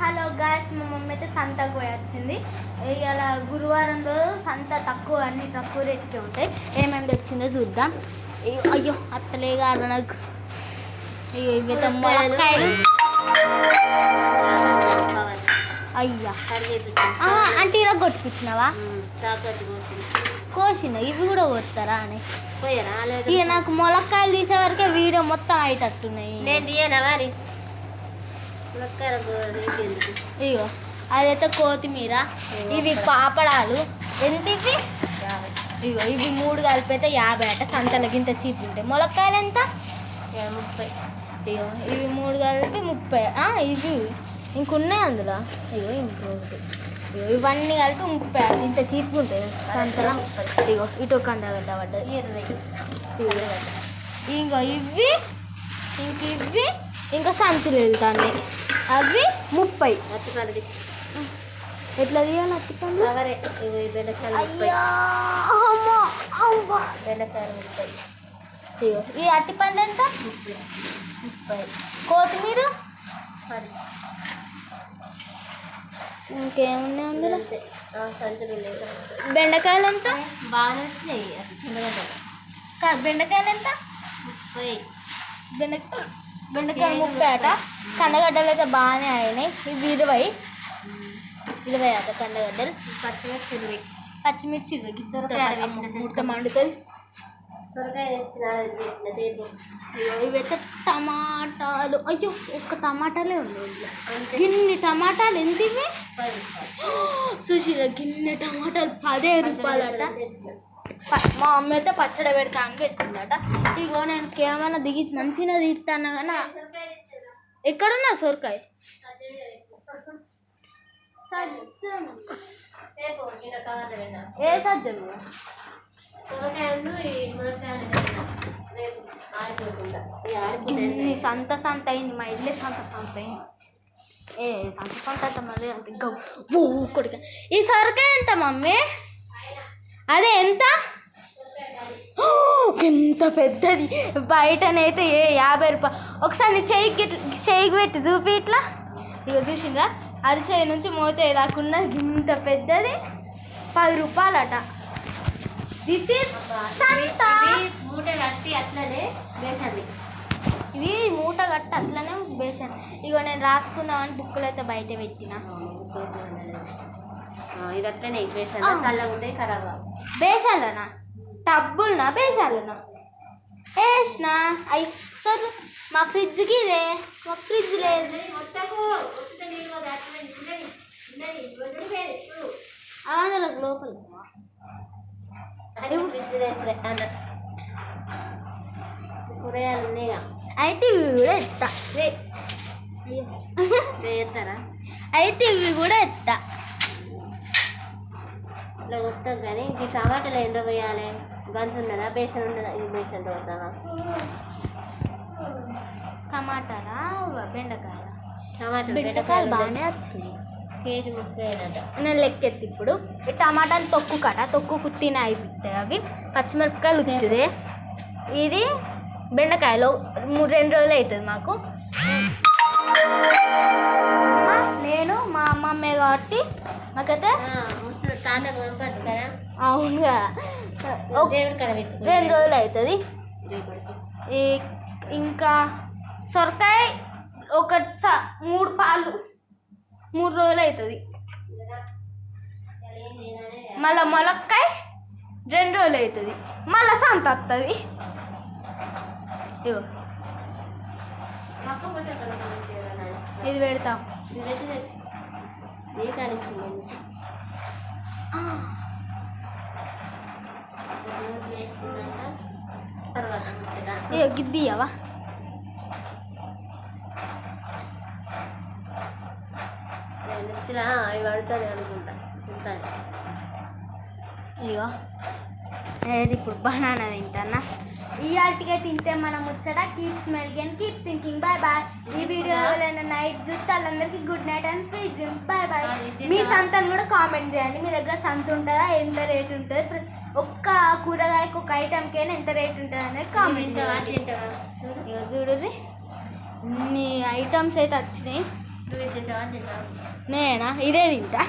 Hello guys మా mummy అయితే సంతకు పోయి వచ్చింది ఇవాళ గురువారం రోజు సంత తక్కువ అన్ని తక్కువ రేటుకే ఉంటాయి. ఏమేమి తెచ్చిందో చూద్దాం. అయ్యో అత్తలే కాదు నాకు. అయ్యో ఇవి అయ్యా. అంటే ఇలా కొట్టుకొచ్చినావా కోసిన ఇవి కూడా కొడతారా అని. ఇక నాకు ములక్కాయలు తీసే వరకే వీడియో మొత్తం అయ్యేటట్టున్నాయి నేను తీయనా మరి? ఇగో అదైతే కొత్తిమీర ఇవి పాపడాలు ఎంత ఇవి? ఇగో ఇవి మూడు కలిపితే యాభై అట సంతల గింత చీప్ ఉంటాయి ములక్కాయలు ఎంత? ముప్పై. ఇగో ఇవి మూడు కలిపి ముప్పై. ఇవి ఇంకున్నాయి అందులో? ఇగో ఇంకోటి ఇగో ఇవన్నీ కలిపి ముప్పై ఇంత చీప్ ఉంటాయి సంతల ఇగో ఇటు కండగడ్డ పడ్డది. ఇరవై. ఇగో ఇంకో ఇవి ఇంక ఇవి ఇంకా సంచులు వెళ్తాయి అవి ముప్పై. అత్తిపల్లి ఎట్లా తీయాలి కవరే. ఇవి బెండకాయలు ముప్పై. బెండకాయలు ముప్పై. ఇగో ఈ అట్టిపండు ఎంత? ముప్పై. ముప్పై. కొత్తిమీర? పది. ఇంకేమున్నాయి అందులో? బెండకాయలు ఎంత? బాగానే వచ్చినాయి. బెండకాయలు ఎంత? ముప్పై. బెండకాయ బెండకాయలు ముప్పై అట? కండగడ్డలు అయితే బాగానే అయినాయి. ఇవి ఇరవై. ఇరవై అట కండగడ్డలు. పచ్చిమిర్చి ఇరవై. పచ్చిమిర్చి ఇరవై. సొరకాయ ముడత మండుతుంది సొరకాయ ఇవైతే టమాటాలు. అయ్యో ఒక్క టమాటాలే అంతే. గిన్ని టమాటాలు ఎంత ఇవి సుశీల గిన్నె టమాటాలు పదే రూపాయలట. మా అమ్మ అయితే పచ్చడి పెడతా అని తెచ్చిందట ఇగో నేను కేవలం దిగి మంచిగా తీస్తాను కానీ ఎక్కడున్నా సొరకాయ? ఏ సజ్జం సంత సంత అయింది మా ఇల్లు సంత సంత అయింది. ఏ సంత సంత అయితే మళ్ళీ అంత ఇంకా కొడుక. ఈ సొరకాయ ఎంత మమ్మీ? అదే ఎంత? ఎంత పెద్దది. బయటనైతే ఏ యాభై రూపాయలు. ఒకసారి ఇట్లా- చెయ్యికి పెట్టి చూపి ఇట్లా. ఇక చూసిండ్రా అరిచేయి నుంచి మోచేయి ఉన్నది ఇంత పెద్దది. పది రూపాయలట. దిస్ ఇస్ మూట కట్టి అట్లనే వేసండి. ఇవి మూట కట్టి అట్లనే వేసాను ఇగో నేను రాసుకుందామని బుక్కులు అయితే బయట పెట్టిన. ఇది అట్లనే ఖరాబ్. బేసాలనా టబ్బులనా బేసాలనా వేసిన అయ్యి సార్ మా ఫ్రిడ్జ్కి ఇదే. మా ఫ్రిడ్జ్ లేదు. అందులోకి లోపల. కూరగాయలు ఉన్నాయిగా. అయితే ఇవి కూడా ఎత్తా. వేస్తారా అయితే ఇవి కూడా ఎత్తా. ఇట్లా కొట్టాం కానీ ఈ టమాటాలు ఎండ పోయాలి? గంజు ఉన్నదా? బేసన్ ఉన్నదా? ఇది బేసన్ పోతావా టమాటాలా బెండకాయ? టమాటాలు బెండకాయలు బాగానే వచ్చినాయి. కేజీ ముప్పై నేను లెక్కెత్తి ఇప్పుడు. ఈ టమాటాలు తొక్కు కట. తొక్కు కుత్తిన అయిపోతాయి అవి. పచ్చిమిరపకాయలు ఉత్తిదే ఇది బెండకాయలు. మూడు రెండు రోజులు అవుతుంది మాకు. నేను మా అమ్మమ్మే కాబట్టి మాకైతే అవును? కదా రెండు రోజులు అవుతుంది. ఇంకా సొరకాయ ఒక స- మూడు పాలు. మూడు రోజులు అవుతుంది. మళ్ళీ మొలక్కాయ రెండు రోజులు అవుతుంది. మళ్ళీ సంత వస్తుంది ఇగో. ఇది పెడతాం. ఏ కానిచ్చింది తర్వాత ముచ్చట. ఇగో గిద్ది ఇవ్వవా నేను నెత్తిన అవి పడుతుంది అనుకుంటా. ఇగో నేను ఇప్పుడు బనానా తింటానా? ఇవాటికే తింటే మనం ముచ్చట keep smell and keep thinking bye bye ఈ వీడియో ఎవరైనా నైట్ చూస్తే వాళ్ళందరికీ good night and sweet dreams bye bye మీ సంతను కూడా కామెంట్ చేయండి. మీ దగ్గర సంత ఉంటుందా? ఎంత రేట్ ఉంటుంది? ఒక్క కూరగాయకు ఒక ఐటమ్కైనా ఎంత రేట్ ఉంటుంది అనేది కామెంట్ చూడు. ఇన్ని ఐటమ్స్ అయితే వచ్చినాయి. ఇది నేనా? ఇదే తింటా.